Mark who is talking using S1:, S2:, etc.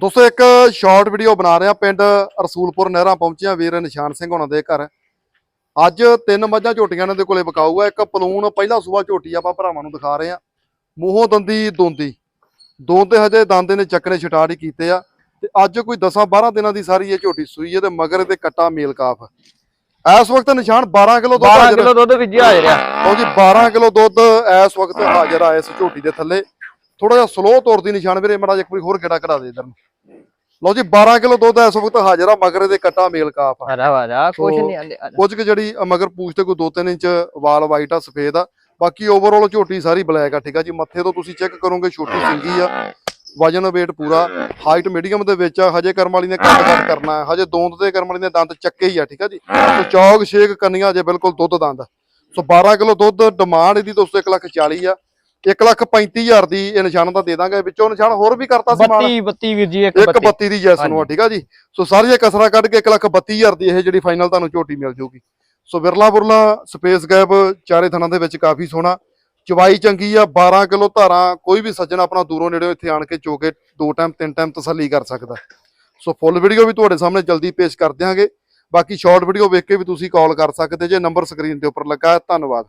S1: ਦੋਸਤੋ ਇੱਕ short video ਬਣਾ ਰਿਹਾ ਪਿੰਡ ਰਸੂਲਪੁਰ ਨਹਿਰਾਂ ਪਹੁੰਚਿਆ ਵੀਰ ਨਿਸ਼ਾਨ ਸਿੰਘ ਹੋਣਾ ਦੇ ਘਰ। ਅੱਜ ਤਿੰਨ ਮੱਝਾਂ ਝੋਟੀਆਂ ਇਹਨਾਂ ਦੇ ਕੋਲੇ ਵਿਕਾਊ ਆ ਇੱਕ ਪਲੂਣ ਪਹਿਲਾ ਸੂਆ ਝੋਟੀ ਆਪਾਂ ਭਰਾਵਾਂ ਨੂੰ ਦਿਖਾ ਰਹੇ ਆ ਮੂੰਹੋਂ ਦੰਦੀ ਦੋਂਦੀ। ਦੋ ਤੇ ਹਜੇ ਦੰਦ ਨੇ ਚੱਕਣੇ ਛਟਾੜ ਹੀ ਕੀਤੇ ਆ। ਤੇ ਅੱਜ ਕੋਈ 10 12 ਦਿਨਾਂ ਦੀ ਸਾਰੀ ਇਹ ਝੋਟੀ ਸੂਈ ਹੈ ਤੇ ਮਗਰ ਤੇ ਕੱਟਾ ਮੇਲ ਕਾਫ। ਇਸ ਵਕਤ ਨਿਸ਼ਾਨ 12 ਕਿਲੋ ਦੁੱਧ
S2: 12
S1: ਹਾਜ਼ਰ
S2: ਕਿਲੋ ਦੁੱਧ ਵਿੱਚ ਹਾਜ਼ਰ ਆ।
S1: ਲਓ ਜੀ 12 ਕਿਲੋ ਦੁੱਧ ਇਸ ਵਕਤ ਹਾਜ਼ਰ ਆ ਇਸ ਝੋਟੀ ਦੇ ਥੱਲੇ। ਥੋੜਾ ਜਿਹਾ ਸਲੋ ਤੁਰਦੀ ਨਿਸ਼ਾਨ ਵੀਰੇ ਮੜਾ ਇੱਕ ਵਾਰੀ ਹੋਰ ਗੇੜਾ ਕਢਾ ਦੇ ਇਧਰ ਨੂੰ। ਲਓ ਜੀ 12 ਕਿਲੋ ਦੁੱਧ ਇਸ ਵਕਤ ਹਾਜ਼ਰ ਆ ਮਗਰ ਦੇ ਕੱਟਾ ਮੇਲ ਕਾਫ ਆ।
S2: ਆਜਾ ਕੁਛ
S1: ਸੋ,
S2: ਨਹੀਂ ਆਂਦੇ ਆਜਾ।
S1: ਕੁਝ ਕੁ ਜਿਹੜੀ ਮਗਰ ਪੂਛ ਤੇ ਕੋਈ 2-3 ਇੰਚ ਵਾਲ ਵਾਈਟ ਆ ਸਫੇਦ ਆ। ਬਾਕੀ ਓਵਰਆਲ ਝੋਟੀ ਸਾਰੀ ਬਲੈਕ ਆ ਠੀਕ ਆ ਜੀ। ਮੱਥੇ ਤੋਂ ਤੁਸੀਂ ਚੈੱਕ ਕਰੋਗੇ ਛੋਟੀ ਸਿੰਗੀ ਆ। ਵਜਨ weight ਪੂਰਾ ਹਾਈਟ ਮੀਡੀਅਮ ਦੇ ਵਿੱਚ ਆ। ਹਜੇ ਕਰਮ ਵਾਲੀ ਨੇ ਕੱਟ ਕੱਟ ਕਰਨਾ ਹਜੇ ਦੋਂਦ ਤੇ ਕਰਮ ਵਾਲੀ ਨੇ ਦੰਦ ਚੱਕੇ ਹੀ ਆ ਠੀਕ ਆ ਜੀ। ਸੋ ਚੌਗ ਛੇਕ ਕੰਨੀਆਂ ਜੇ ਬਿਲਕੁਲ ਦੁੱਧ ਦੰਦ। ਸੋ 12 ਕਿਲੋ ਦੁੱਧ ਡਿਮਾਂਡ ਇਹਦੀ ਦੋਸਤੋ 1 ਲੱਖ 40 ਆ। 1 ਲੱਖ 35000 ਦੀ ਇਹ ਨਿਸ਼ਾਨ ਤਾਂ ਦੇ ਦਾਂਗੇ ਵਿੱਚੋਂ ਨਿਸ਼ਾਨ ਹੋਰ ਵੀ ਕਰਤਾ ਸੀ ਮਾਨ
S2: 32 32 ਵੀਰ ਜੀ ਇੱਕ
S1: ਇੱਕ
S2: 32
S1: 32 ਦੀ ਜੈਸ ਨੂੰ ਠੀਕ ਆ ਜੀ? ਸੋ ਸਾਰੀਆਂ ਕਸਰਾਂ ਕੱਢ ਕੇ 1 ਲੱਖ 32000 ਦੀ ਇਹ ਜਿਹੜੀ ਫਾਈਨਲ ਤੁਹਾਨੂੰ ਝੋਟੀ ਮਿਲ ਜੂਗੀ। ਸੋ ਵਿਰਲਾ ਬੁਰਲਾ ਸਪੇਸ ਗੈਪ ਚਾਰੇ ਥਣਾਂ ਦੇ ਵਿੱਚ ਕਾਫੀ ਸੋਹਣਾ। ਚਵਾਈ ਚੰਗੀ ਆ 12 ਕਿਲੋ ਧਾਰਾਂ ਕੋਈ ਵੀ ਸੱਜਣ ਆਪਣਾ ਦੂਰੋਂ ਨੇੜਿਓਂ ਇੱਥੇ ਆਣ ਕੇ ਚੋ ਕੇ ਦੋ ਟਾਈਮ ਤਿੰਨ ਟਾਈਮ ਤਸੱਲੀ ਕਰ ਸਕਦਾ। ਸੋ ਫੁੱਲ ਵੀਡੀਓ ਵੀ ਤੁਹਾਡੇ ਸਾਹਮਣੇ ਜਲਦੀ ਪੇਸ਼ ਕਰ ਦਿਆਂਗੇ। ਬਾਕੀ ਸ਼ਾਰਟ ਵੀਡੀਓ ਵੇਖ ਕੇ ਵੀ ਤੁਸੀਂ ਕਾਲ ਕਰ ਸਕਦੇ ਜੇ ਨੰਬਰ ਸਕਰੀਨ ਦੇ ਉੱਪਰ ਲੱਗਾ ਹੈ ਧੰਨਵਾਦ।